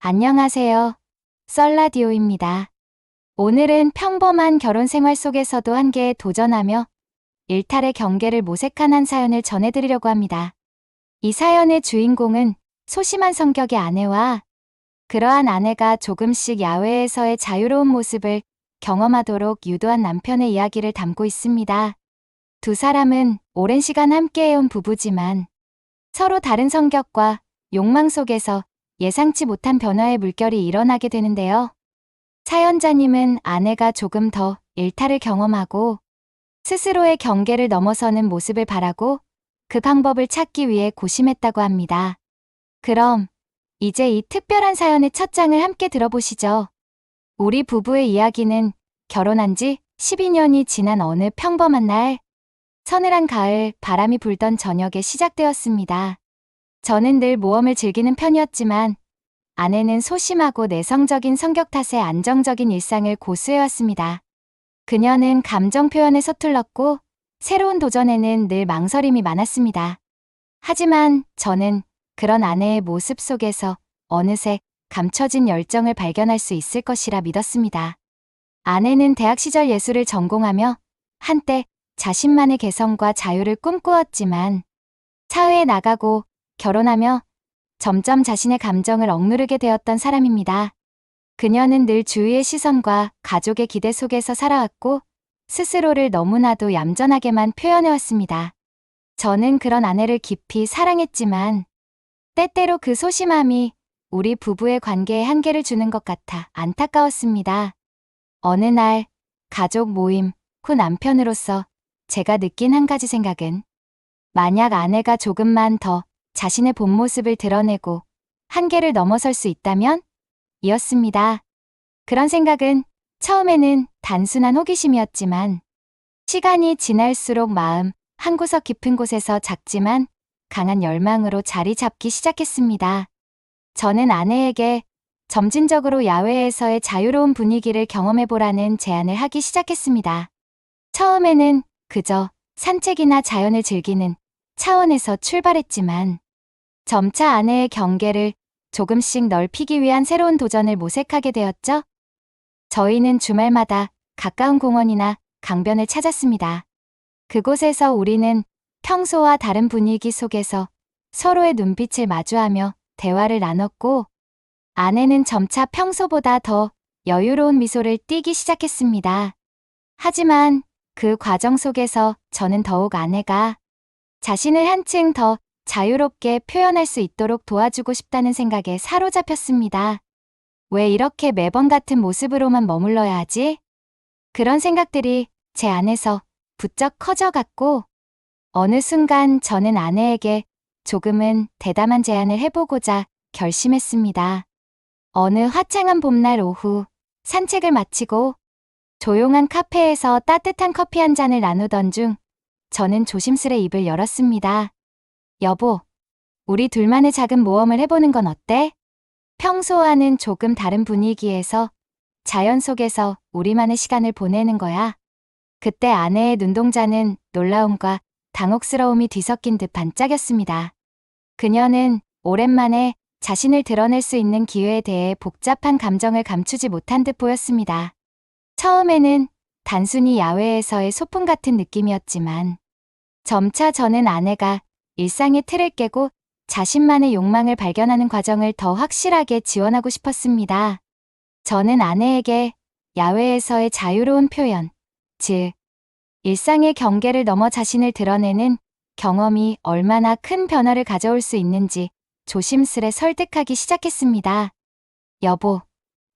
안녕하세요. 썰라디오입니다. 오늘은 평범한 결혼 생활 속에서도 한계에 도전하며 일탈의 경계를 모색한 한 사연을 전해드리려고 합니다. 이 사연의 주인공은 소심한 성격의 아내와 그러한 아내가 조금씩 야외에서의 자유로운 모습을 경험하도록 유도한 남편의 이야기를 담고 있습니다. 두 사람은 오랜 시간 함께해온 부부지만 서로 다른 성격과 욕망 속에서 예상치 못한 변화의 물결이 일어나게 되는데요. 사연자님은 아내가 조금 더 일탈을 경험하고 스스로의 경계를 넘어서는 모습을 바라고 그 방법을 찾기 위해 고심했다고 합니다. 그럼 이제 이 특별한 사연의 첫 장을 함께 들어보시죠. 우리 부부의 이야기는 결혼한 지 12년이 지난 어느 평범한 날, 서늘한 가을 바람이 불던 저녁에 시작되었습니다. 저는 늘 모험을 즐기는 편이었지만 아내는 소심하고 내성적인 성격 탓에 안정적인 일상을 고수해왔습니다. 그녀는 감정 표현에 서툴렀고 새로운 도전에는 늘 망설임이 많았습니다. 하지만 저는 그런 아내의 모습 속에서 어느새 감춰진 열정을 발견할 수 있을 것이라 믿었습니다. 아내는 대학 시절 예술을 전공하며 한때 자신만의 개성과 자유를 꿈꾸었지만 사회에 나가고 결혼하며 점점 자신의 감정을 억누르게 되었던 사람입니다. 그녀는 늘 주위의 시선과 가족의 기대 속에서 살아왔고 스스로를 너무나도 얌전하게만 표현해왔습니다. 저는 그런 아내를 깊이 사랑했지만 때때로 그 소심함이 우리 부부의 관계에 한계를 주는 것 같아 안타까웠습니다. 어느 날 가족 모임 후 남편으로서 제가 느낀 한 가지 생각은 만약 아내가 조금만 더 자신의 본 모습을 드러내고 한계를 넘어설 수 있다면? 이었습니다. 그런 생각은 처음에는 단순한 호기심이었지만 시간이 지날수록 마음 한 구석 깊은 곳에서 작지만 강한 열망으로 자리 잡기 시작했습니다. 저는 아내에게 점진적으로 야외에서의 자유로운 분위기를 경험해보라는 제안을 하기 시작했습니다. 처음에는 그저 산책이나 자연을 즐기는 차원에서 출발했지만 점차 아내의 경계를 조금씩 넓히기 위한 새로운 도전을 모색하게 되었죠. 저희는 주말마다 가까운 공원이나 강변을 찾았습니다. 그곳에서 우리는 평소와 다른 분위기 속에서 서로의 눈빛을 마주하며 대화를 나눴고 아내는 점차 평소보다 더 여유로운 미소를 띠기 시작했습니다. 하지만 그 과정 속에서 저는 더욱 아내가 자신을 한층 더 자유롭게 표현할 수 있도록 도와주고 싶다는 생각에 사로잡혔습니다. 왜 이렇게 매번 같은 모습으로만 머물러야 하지? 그런 생각들이 제 안에서 부쩍 커져갔고 어느 순간 저는 아내에게 조금은 대담한 제안을 해보고자 결심했습니다. 어느 화창한 봄날 오후 산책을 마치고 조용한 카페에서 따뜻한 커피 한 잔을 나누던 중 저는 조심스레 입을 열었습니다. 여보, 우리 둘만의 작은 모험을 해보는 건 어때? 평소와는 조금 다른 분위기에서 자연 속에서 우리만의 시간을 보내는 거야. 그때 아내의 눈동자는 놀라움과 당혹스러움이 뒤섞인 듯 반짝였습니다. 그녀는 오랜만에 자신을 드러낼 수 있는 기회에 대해 복잡한 감정을 감추지 못한 듯 보였습니다. 처음에는 단순히 야외에서의 소풍 같은 느낌이었지만 점차 저는 아내가 일상의 틀을 깨고 자신만의 욕망을 발견하는 과정을 더 확실하게 지원하고 싶었습니다. 저는 아내에게 야외에서의 자유로운 표현, 즉, 일상의 경계를 넘어 자신을 드러내는 경험이 얼마나 큰 변화를 가져올 수 있는지 조심스레 설득하기 시작했습니다. 여보,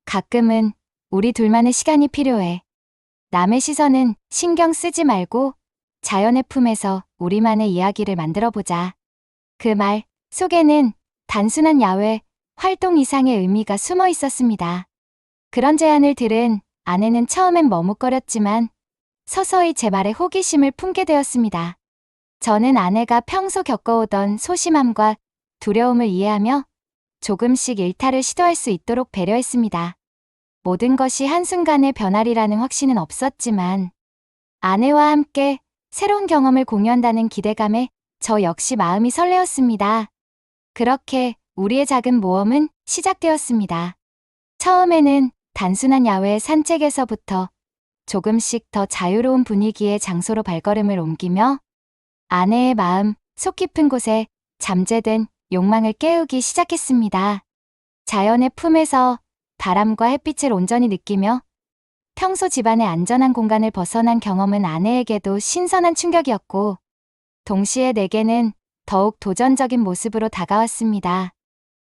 가끔은 우리 둘만의 시간이 필요해. 남의 시선은 신경 쓰지 말고 자연의 품에서 우리만의 이야기를 만들어 보자. 그 말 속에는 단순한 야외 활동 이상의 의미가 숨어 있었습니다. 그런 제안을 들은 아내는 처음엔 머뭇거렸지만 서서히 제 말에 호기심을 품게 되었습니다. 저는 아내가 평소 겪어오던 소심함과 두려움을 이해하며 조금씩 일탈을 시도할 수 있도록 배려했습니다. 모든 것이 한순간에 변하리라는 확신은 없었지만 아내와 함께 새로운 경험을 공유한다는 기대감에 저 역시 마음이 설레었습니다. 그렇게 우리의 작은 모험은 시작되었습니다. 처음에는 단순한 야외 산책에서부터 조금씩 더 자유로운 분위기의 장소로 발걸음을 옮기며 아내의 마음 속 깊은 곳에 잠재된 욕망을 깨우기 시작했습니다. 자연의 품에서 바람과 햇빛을 온전히 느끼며 평소 집안의 안전한 공간을 벗어난 경험은 아내에게도 신선한 충격이었고, 동시에 내게는 더욱 도전적인 모습으로 다가왔습니다.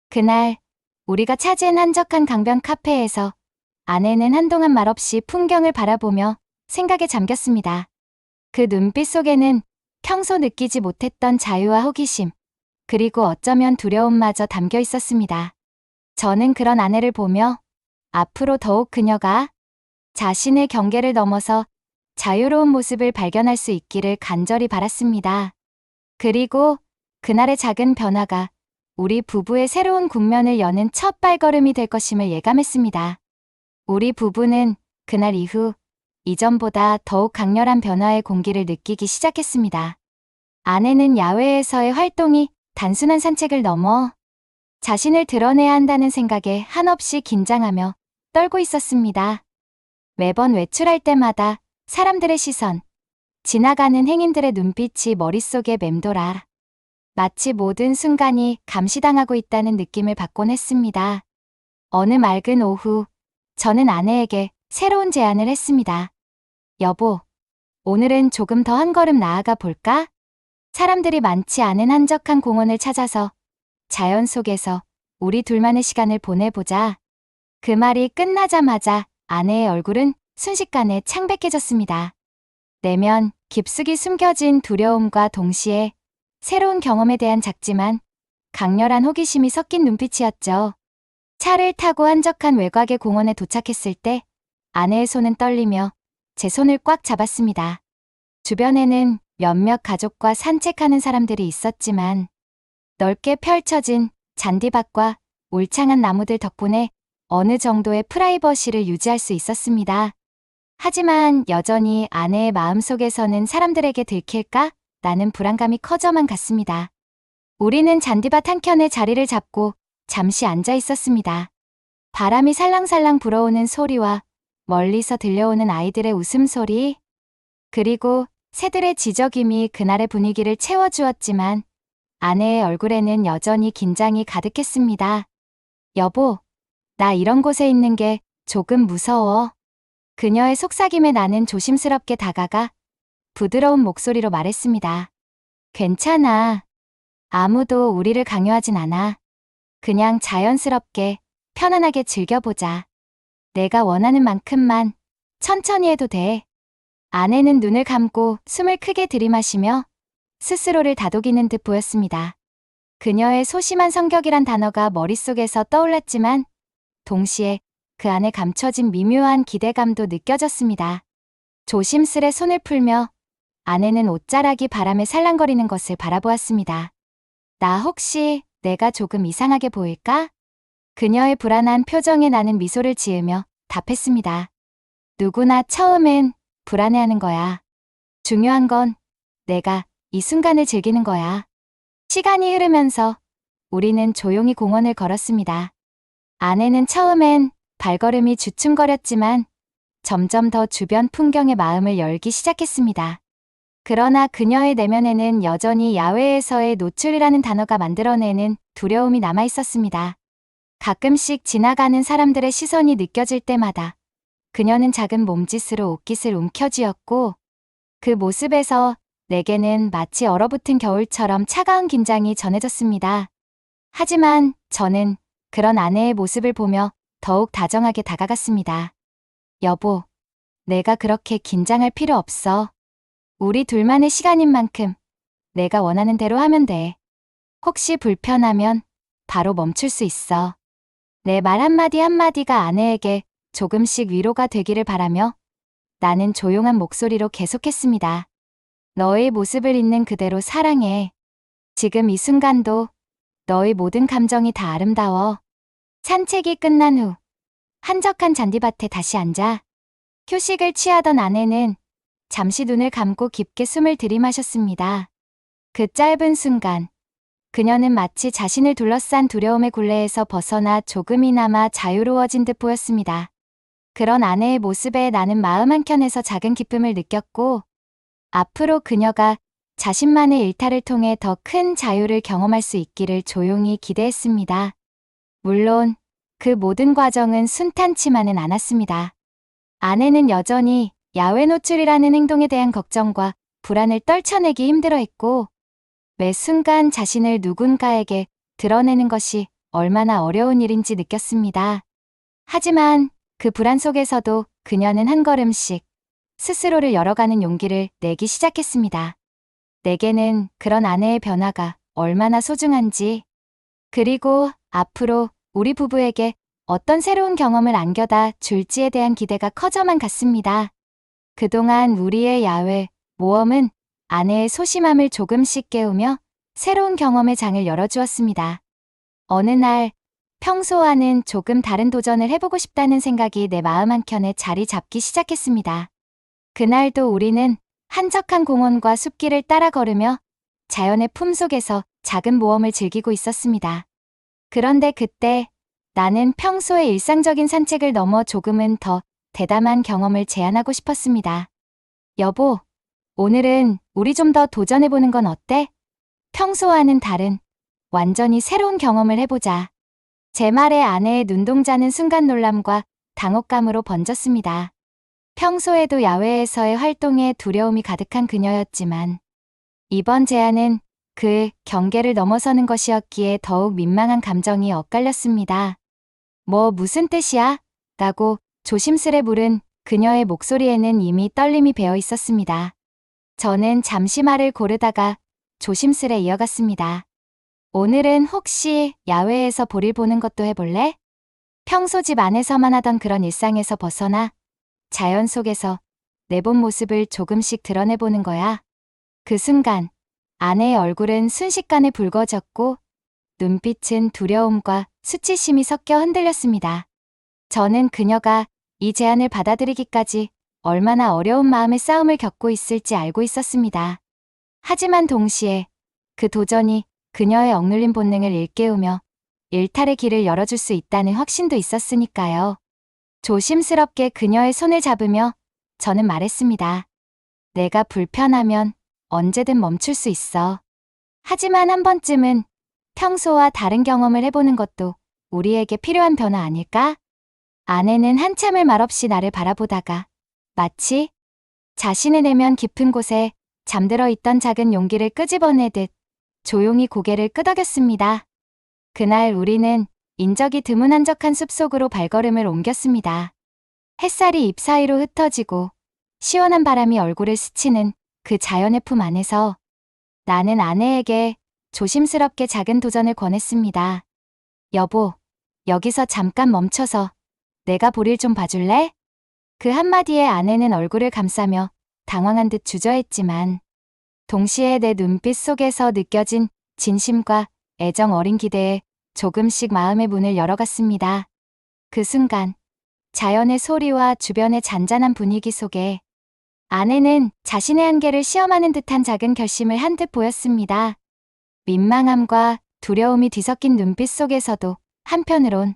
그날, 우리가 찾은 한적한 강변 카페에서 아내는 한동안 말없이 풍경을 바라보며 생각에 잠겼습니다. 그 눈빛 속에는 평소 느끼지 못했던 자유와 호기심, 그리고 어쩌면 두려움마저 담겨 있었습니다. 저는 그런 아내를 보며 앞으로 더욱 그녀가 자신의 경계를 넘어서 자유로운 모습을 발견할 수 있기를 간절히 바랐습니다. 그리고 그날의 작은 변화가 우리 부부의 새로운 국면을 여는 첫 발걸음이 될 것임을 예감했습니다. 우리 부부는 그날 이후 이전보다 더욱 강렬한 변화의 공기를 느끼기 시작했습니다. 아내는 야외에서의 활동이 단순한 산책을 넘어 자신을 드러내야 한다는 생각에 한없이 긴장하며 떨고 있었습니다. 매번 외출할 때마다 사람들의 시선, 지나가는 행인들의 눈빛이 머릿속에 맴돌아 마치 모든 순간이 감시당하고 있다는 느낌을 받곤 했습니다. 어느 맑은 오후, 저는 아내에게 새로운 제안을 했습니다. 여보, 오늘은 조금 더 한 걸음 나아가 볼까? 사람들이 많지 않은 한적한 공원을 찾아서 자연 속에서 우리 둘만의 시간을 보내보자. 그 말이 끝나자마자 아내의 얼굴은 순식간에 창백해졌습니다. 내면 깊숙이 숨겨진 두려움과 동시에 새로운 경험에 대한 작지만 강렬한 호기심이 섞인 눈빛이었죠. 차를 타고 한적한 외곽의 공원에 도착했을 때 아내의 손은 떨리며 제 손을 꽉 잡았습니다. 주변에는 몇몇 가족과 산책하는 사람들이 있었지만 넓게 펼쳐진 잔디밭과 울창한 나무들 덕분에 어느 정도의 프라이버시를 유지할 수 있었습니다. 하지만 여전히 아내의 마음속에서는 사람들에게 들킬까? 라는 불안감이 커져만 갔습니다. 우리는 잔디밭 한켠에 자리를 잡고 잠시 앉아 있었습니다. 바람이 살랑살랑 불어오는 소리와 멀리서 들려오는 아이들의 웃음소리, 그리고 새들의 지저김이 그날의 분위기를 채워주었지만 아내의 얼굴에는 여전히 긴장이 가득했습니다. 여보, 나 이런 곳에 있는 게 조금 무서워. 그녀의 속삭임에 나는 조심스럽게 다가가 부드러운 목소리로 말했습니다. 괜찮아. 아무도 우리를 강요하진 않아. 그냥 자연스럽게 편안하게 즐겨보자. 내가 원하는 만큼만 천천히 해도 돼. 아내는 눈을 감고 숨을 크게 들이마시며 스스로를 다독이는 듯 보였습니다. 그녀의 소심한 성격이란 단어가 머릿속에서 떠올랐지만 동시에 그 안에 감춰진 미묘한 기대감도 느껴졌습니다. 조심스레 손을 풀며 아내는 옷자락이 바람에 살랑거리는 것을 바라보았습니다. 나 혹시 내가 조금 이상하게 보일까? 그녀의 불안한 표정에 나는 미소를 지으며 답했습니다. 누구나 처음엔 불안해하는 거야. 중요한 건 내가 이 순간을 즐기는 거야. 시간이 흐르면서 우리는 조용히 공원을 걸었습니다. 아내는 처음엔 발걸음이 주춤거렸지만 점점 더 주변 풍경에 마음을 열기 시작했습니다. 그러나 그녀의 내면에는 여전히 야외에서의 노출이라는 단어가 만들어내는 두려움이 남아 있었습니다. 가끔씩 지나가는 사람들의 시선이 느껴질 때마다 그녀는 작은 몸짓으로 옷깃을 움켜쥐었고 그 모습에서 내게는 마치 얼어붙은 겨울처럼 차가운 긴장이 전해졌습니다. 하지만 저는 그런 아내의 모습을 보며 더욱 다정하게 다가갔습니다. 여보, 내가 그렇게 긴장할 필요 없어. 우리 둘만의 시간인 만큼 내가 원하는 대로 하면 돼. 혹시 불편하면 바로 멈출 수 있어. 내 말 한마디 한마디가 아내에게 조금씩 위로가 되기를 바라며 나는 조용한 목소리로 계속했습니다. 너의 모습을 있는 그대로 사랑해. 지금 이 순간도 너의 모든 감정이 다 아름다워. 산책이 끝난 후 한적한 잔디밭에 다시 앉아 휴식을 취하던 아내는 잠시 눈을 감고 깊게 숨을 들이마셨습니다. 그 짧은 순간 그녀는 마치 자신을 둘러싼 두려움의 굴레에서 벗어나 조금이나마 자유로워진 듯 보였습니다. 그런 아내의 모습에 나는 마음 한켠에서 작은 기쁨을 느꼈고, 앞으로 그녀가 자신만의 일탈을 통해 더 큰 자유를 경험할 수 있기를 조용히 기대했습니다. 물론 그 모든 과정은 순탄치만은 않았습니다. 아내는 여전히 야외 노출이라는 행동에 대한 걱정과 불안을 떨쳐내기 힘들어했고, 매 순간 자신을 누군가에게 드러내는 것이 얼마나 어려운 일인지 느꼈습니다. 하지만 그 불안 속에서도 그녀는 한 걸음씩 스스로를 열어가는 용기를 내기 시작했습니다. 내게는 그런 아내의 변화가 얼마나 소중한지, 그리고 앞으로 우리 부부에게 어떤 새로운 경험을 안겨다 줄지에 대한 기대가 커져만 갔습니다. 그동안 우리의 야외 모험은 아내의 소심함을 조금씩 깨우며 새로운 경험의 장을 열어주었습니다. 어느 날 평소와는 조금 다른 도전을 해보고 싶다는 생각이 내 마음 한켠에 자리 잡기 시작했습니다. 그날도 우리는 한적한 공원과 숲길을 따라 걸으며 자연의 품속에서 작은 모험을 즐기고 있었습니다. 그런데 그때 나는 평소의 일상적인 산책을 넘어 조금은 더 대담한 경험을 제안하고 싶었습니다. 여보, 오늘은 우리 좀 더 도전해보는 건 어때? 평소와는 다른, 완전히 새로운 경험을 해보자. 제 말에 아내의 눈동자는 순간 놀람과 당혹감으로 번졌습니다. 평소에도 야외에서의 활동에 두려움이 가득한 그녀였지만, 이번 제안은 그 경계를 넘어서는 것이었기에 더욱 민망한 감정이 엇갈렸습니다. 뭐 무슨 뜻이야? 라고 조심스레 물은 그녀의 목소리에는 이미 떨림이 배어 있었습니다. 저는 잠시 말을 고르다가 조심스레 이어갔습니다. 오늘은 혹시 야외에서 볼일 보는 것도 해볼래? 평소 집 안에서만 하던 그런 일상에서 벗어나 자연 속에서 내 본 모습을 조금씩 드러내보는 거야. 그 순간 아내의 얼굴은 순식간에 붉어졌고 눈빛은 두려움과 수치심이 섞여 흔들렸습니다. 저는 그녀가 이 제안을 받아들이기까지 얼마나 어려운 마음의 싸움을 겪고 있을지 알고 있었습니다. 하지만 동시에 그 도전이 그녀의 억눌린 본능을 일깨우며 일탈의 길을 열어줄 수 있다는 확신도 있었으니까요. 조심스럽게 그녀의 손을 잡으며 저는 말했습니다. 내가 불편하면 언제든 멈출 수 있어. 하지만 한 번쯤은 평소와 다른 경험을 해보는 것도 우리에게 필요한 변화 아닐까? 아내는 한참을 말없이 나를 바라보다가 마치 자신의 내면 깊은 곳에 잠들어 있던 작은 용기를 끄집어내듯 조용히 고개를 끄덕였습니다. 그날 우리는 인적이 드문 한적한 숲속으로 발걸음을 옮겼습니다. 햇살이 잎 사이로 흩어지고 시원한 바람이 얼굴을 스치는 그 자연의 품 안에서 나는 아내에게 조심스럽게 작은 도전을 권했습니다. 여보, 여기서 잠깐 멈춰서 내가 볼일 좀 봐줄래? 그 한마디에 아내는 얼굴을 감싸며 당황한 듯 주저했지만 동시에 내 눈빛 속에서 느껴진 진심과 애정 어린 기대에 조금씩 마음의 문을 열어갔습니다. 그 순간 자연의 소리와 주변의 잔잔한 분위기 속에 아내는 자신의 한계를 시험하는 듯한 작은 결심을 한 듯 보였습니다. 민망함과 두려움이 뒤섞인 눈빛 속에서도 한편으론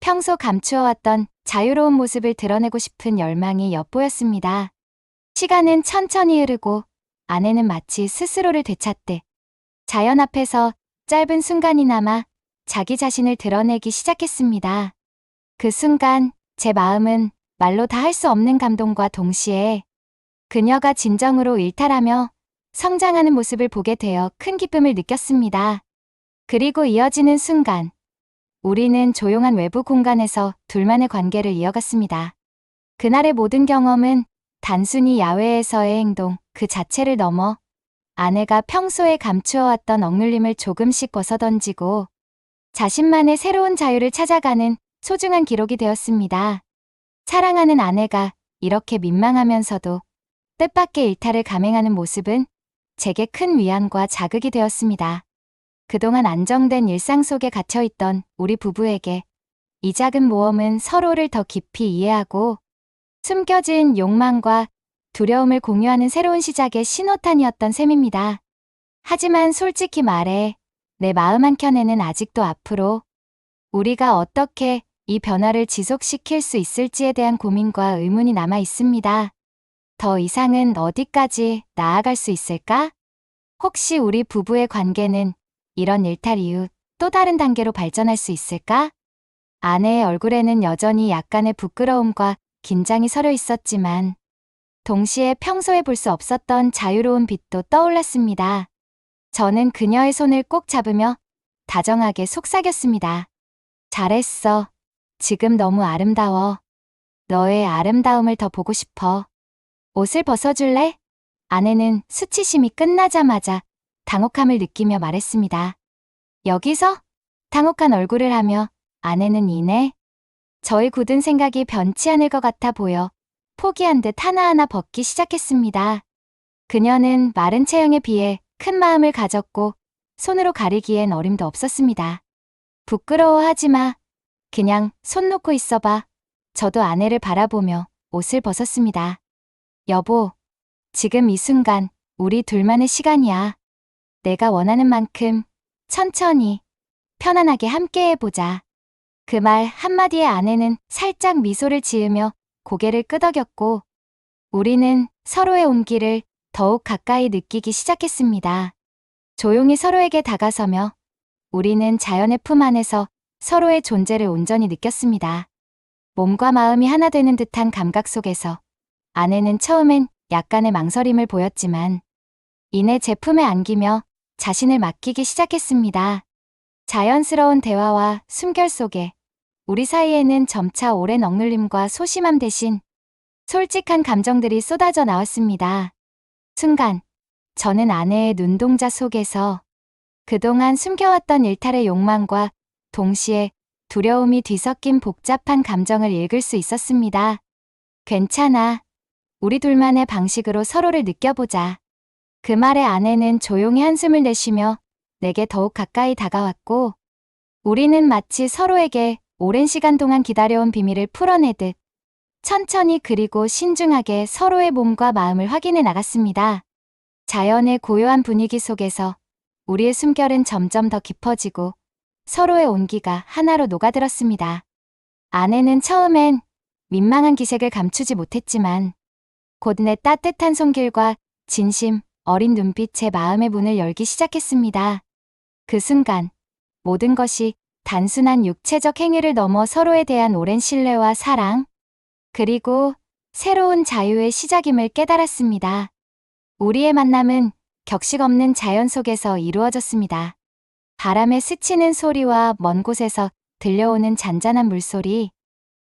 평소 감추어왔던 자유로운 모습을 드러내고 싶은 열망이 엿보였습니다. 시간은 천천히 흐르고 아내는 마치 스스로를 되찾듯 자연 앞에서 짧은 순간이나마 자기 자신을 드러내기 시작했습니다. 그 순간 제 마음은 말로 다 할 수 없는 감동과 동시에 그녀가 진정으로 일탈하며 성장하는 모습을 보게 되어 큰 기쁨을 느꼈습니다. 그리고 이어지는 순간, 우리는 조용한 외부 공간에서 둘만의 관계를 이어갔습니다. 그날의 모든 경험은 단순히 야외에서의 행동 그 자체를 넘어 아내가 평소에 감추어왔던 억눌림을 조금씩 벗어던지고 자신만의 새로운 자유를 찾아가는 소중한 기록이 되었습니다. 사랑하는 아내가 이렇게 민망하면서도 뜻밖의 일탈을 감행하는 모습은 제게 큰 위안과 자극이 되었습니다. 그동안 안정된 일상 속에 갇혀있던 우리 부부에게 이 작은 모험은 서로를 더 깊이 이해하고 숨겨진 욕망과 두려움을 공유하는 새로운 시작의 신호탄이었던 셈입니다. 하지만 솔직히 말해 내 마음 한켠에는 아직도 앞으로 우리가 어떻게 이 변화를 지속시킬 수 있을지에 대한 고민과 의문이 남아 있습니다. 더 이상은 어디까지 나아갈 수 있을까? 혹시 우리 부부의 관계는 이런 일탈 이후 또 다른 단계로 발전할 수 있을까? 아내의 얼굴에는 여전히 약간의 부끄러움과 긴장이 서려 있었지만 동시에 평소에 볼 수 없었던 자유로운 빛도 떠올랐습니다. 저는 그녀의 손을 꼭 잡으며 다정하게 속삭였습니다. 잘했어. 지금 너무 아름다워. 너의 아름다움을 더 보고 싶어. 옷을 벗어줄래? 아내는 수치심이 끝나자마자 당혹함을 느끼며 말했습니다. 여기서? 당혹한 얼굴을 하며 아내는 이내 저의 굳은 생각이 변치 않을 것 같아 보여 포기한 듯 하나하나 벗기 시작했습니다. 그녀는 마른 체형에 비해 큰 마음을 가졌고 손으로 가리기엔 어림도 없었습니다. 부끄러워하지 마. 그냥 손 놓고 있어봐. 저도 아내를 바라보며 옷을 벗었습니다. 여보, 지금 이 순간 우리 둘만의 시간이야. 내가 원하는 만큼 천천히 편안하게 함께 해보자. 그 말 한마디에 아내는 살짝 미소를 지으며 고개를 끄덕였고 우리는 서로의 온기를 더욱 가까이 느끼기 시작했습니다. 조용히 서로에게 다가서며 우리는 자연의 품 안에서 서로의 존재를 온전히 느꼈습니다. 몸과 마음이 하나 되는 듯한 감각 속에서 아내는 처음엔 약간의 망설임을 보였지만 이내 제품에 안기며 자신을 맡기기 시작했습니다. 자연스러운 대화와 숨결 속에 우리 사이에는 점차 오랜 억눌림과 소심함 대신 솔직한 감정들이 쏟아져 나왔습니다. 순간, 저는 아내의 눈동자 속에서 그동안 숨겨왔던 일탈의 욕망과 동시에 두려움이 뒤섞인 복잡한 감정을 읽을 수 있었습니다. 괜찮아. 우리 둘만의 방식으로 서로를 느껴보자. 그 말에 아내는 조용히 한숨을 내쉬며 내게 더욱 가까이 다가왔고, 우리는 마치 서로에게 오랜 시간 동안 기다려온 비밀을 풀어내듯 천천히 그리고 신중하게 서로의 몸과 마음을 확인해 나갔습니다. 자연의 고요한 분위기 속에서 우리의 숨결은 점점 더 깊어지고 서로의 온기가 하나로 녹아들었습니다. 아내는 처음엔 민망한 기색을 감추지 못했지만 곧내 따뜻한 손길과 진심, 어린 눈빛의 마음의 문을 열기 시작했습니다. 그 순간 모든 것이 단순한 육체적 행위를 넘어 서로에 대한 오랜 신뢰와 사랑, 그리고 새로운 자유의 시작임을 깨달았습니다. 우리의 만남은 격식 없는 자연 속에서 이루어졌습니다. 바람에 스치는 소리와 먼 곳에서 들려오는 잔잔한 물소리,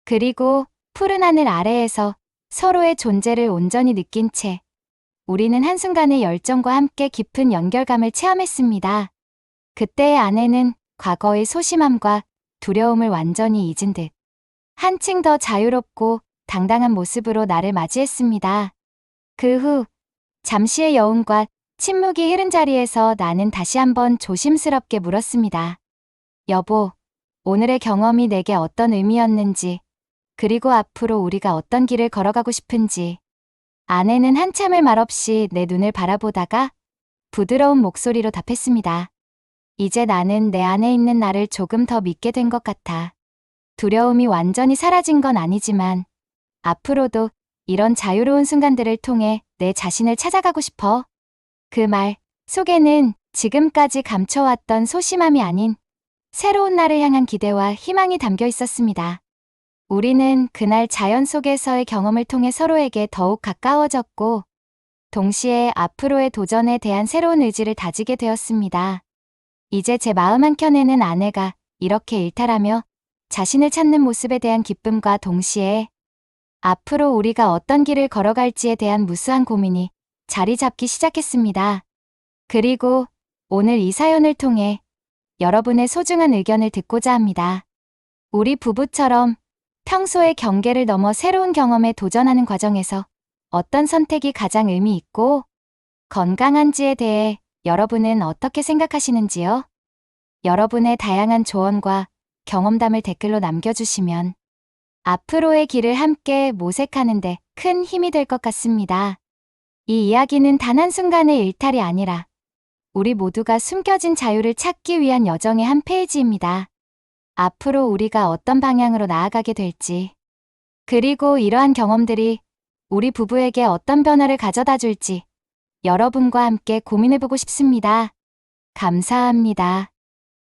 그리고 푸른 하늘 아래에서 서로의 존재를 온전히 느낀 채 우리는 한순간의 열정과 함께 깊은 연결감을 체험했습니다. 그때의 아내는 과거의 소심함과 두려움을 완전히 잊은 듯 한층 더 자유롭고 당당한 모습으로 나를 맞이했습니다. 그 후 잠시의 여운과 침묵이 흐른 자리에서 나는 다시 한번 조심스럽게 물었습니다. 여보, 오늘의 경험이 내게 어떤 의미였는지, 그리고 앞으로 우리가 어떤 길을 걸어가고 싶은지. 아내는 한참을 말없이 내 눈을 바라보다가 부드러운 목소리로 답했습니다. 이제 나는 내 안에 있는 나를 조금 더 믿게 된 것 같아. 두려움이 완전히 사라진 건 아니지만 앞으로도 이런 자유로운 순간들을 통해 내 자신을 찾아가고 싶어. 그 말 속에는 지금까지 감춰왔던 소심함이 아닌 새로운 날을 향한 기대와 희망이 담겨 있었습니다. 우리는 그날 자연 속에서의 경험을 통해 서로에게 더욱 가까워졌고, 동시에 앞으로의 도전에 대한 새로운 의지를 다지게 되었습니다. 이제 제 마음 한켠에는 아내가 이렇게 일탈하며 자신을 찾는 모습에 대한 기쁨과 동시에 앞으로 우리가 어떤 길을 걸어갈지에 대한 무수한 고민이 자리 잡기 시작했습니다. 그리고 오늘 이 사연을 통해 여러분의 소중한 의견을 듣고자 합니다. 우리 부부처럼 평소의 경계를 넘어 새로운 경험에 도전하는 과정에서 어떤 선택이 가장 의미 있고 건강한지에 대해 여러분은 어떻게 생각하시는지요? 여러분의 다양한 조언과 경험담을 댓글로 남겨주시면 앞으로의 길을 함께 모색하는데 큰 힘이 될 것 같습니다. 이 이야기는 단 한순간의 일탈이 아니라 우리 모두가 숨겨진 자유를 찾기 위한 여정의 한 페이지입니다. 앞으로 우리가 어떤 방향으로 나아가게 될지, 그리고 이러한 경험들이 우리 부부에게 어떤 변화를 가져다 줄지 여러분과 함께 고민해보고 싶습니다. 감사합니다.